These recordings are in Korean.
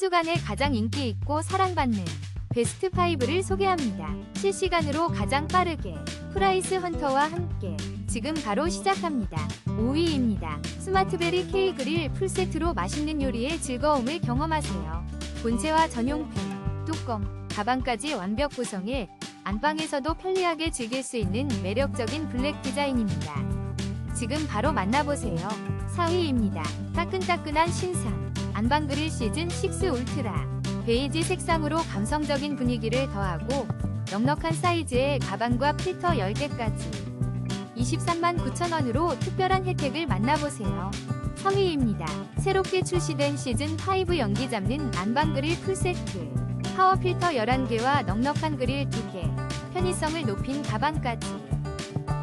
주간에 가장 인기 있고 사랑받는 베스트 5를 소개합니다. 실시간으로 가장 빠르게 프라이스 헌터와 함께 지금 바로 시작합니다. 5위입니다. 스마트베리 K 그릴 풀세트로 맛있는 요리의 즐거움을 경험하세요. 본체와 전용팬, 뚜껑, 가방까지 완벽 구성해 안방에서도 편리하게 즐길 수 있는 매력적인 블랙 디자인입니다. 지금 바로 만나보세요. 4위입니다. 따끈따끈한 신상 안방 그릴 시즌 6 울트라 베이지 색상으로 감성적인 분위기를 더하고 넉넉한 사이즈의 가방과 필터 10개까지 23만 9천원으로 특별한 혜택을 만나보세요. 3위입니다. 새롭게 출시된 시즌 5 연기 잡는 안방 그릴 풀세트 파워 필터 11개와 넉넉한 그릴 2개 편의성을 높인 가방까지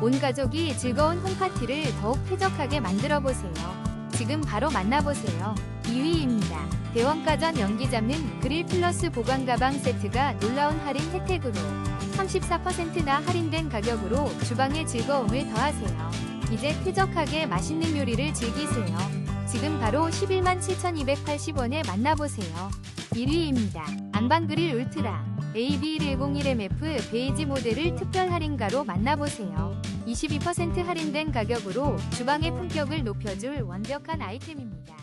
온 가족이 즐거운 홈파티를 더욱 쾌적하게 만들어 보세요. 지금 바로 만나보세요. 2위입니다. 대원가전 연기 잡는 그릴 플러스 보관 가방 세트가 놀라운 할인 혜택으로 34%나 할인된 가격으로 주방의 즐거움을 더하세요. 이제 쾌적하게 맛있는 요리를 즐기세요. 지금 바로 11만 7,280원에 만나보세요. 1위입니다. 안방 그릴 울트라 AB101MF 베이지 모델을 특별 할인가로 만나보세요. 22% 할인된 가격으로 주방의 품격을 높여줄 완벽한 아이템입니다.